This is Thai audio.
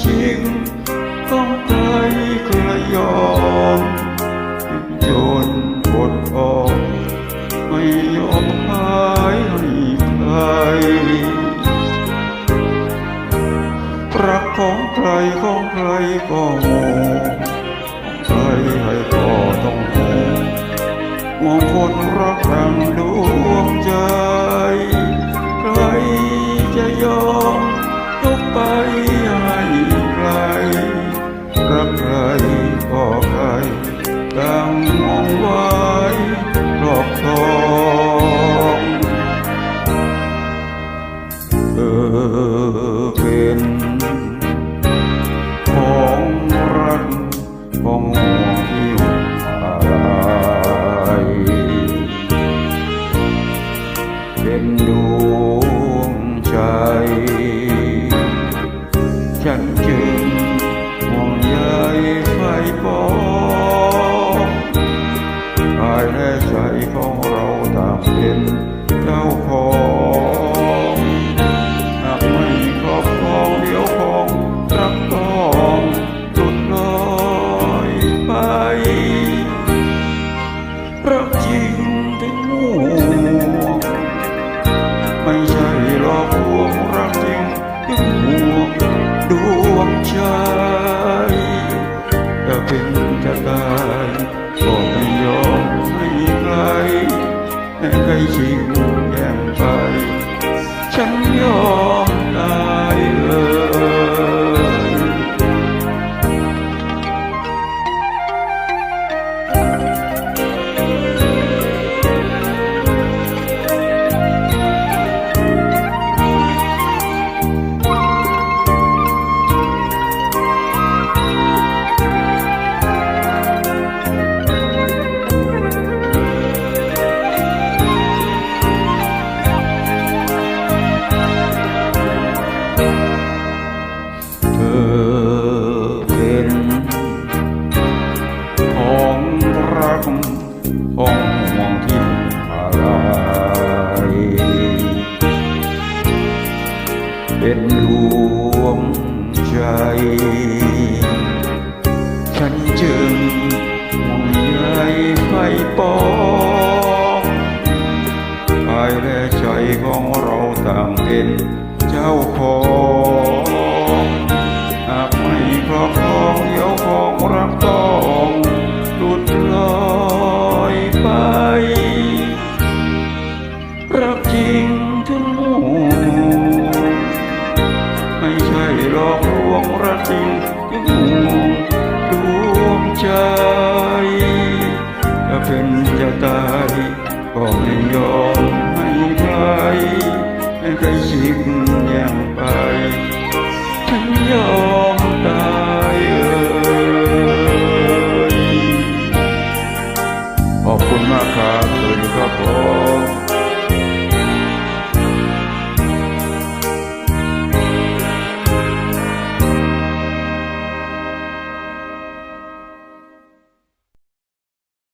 ชิงต้องใครเคยยอมจนปวดออกไม่ยอมหายให้ใครรักของใครของใครก็โง่ใครให้ก็ต้องโง่มองคนรักดังดวงใจ เธอเป็นของรักของห่วงที่อะไรเป็นดวงใจฉันจึงห่วงใยไฟปองกายและใจของเราต่างเป็นเจ้าของ เธอเป็นของรักของห่วงที่อะไร เป็นดวงใจ รอบครองเดี๋ยวของรักต้องหลุดลอยไป รักจริงถึงห่วไม่ใช่หลอกลวงรักจริงถึงห่วงดวงใจจะเป็นจะตายก็ไม่ยอมให้ใครให้ใครชิงแย่งไป ยขอ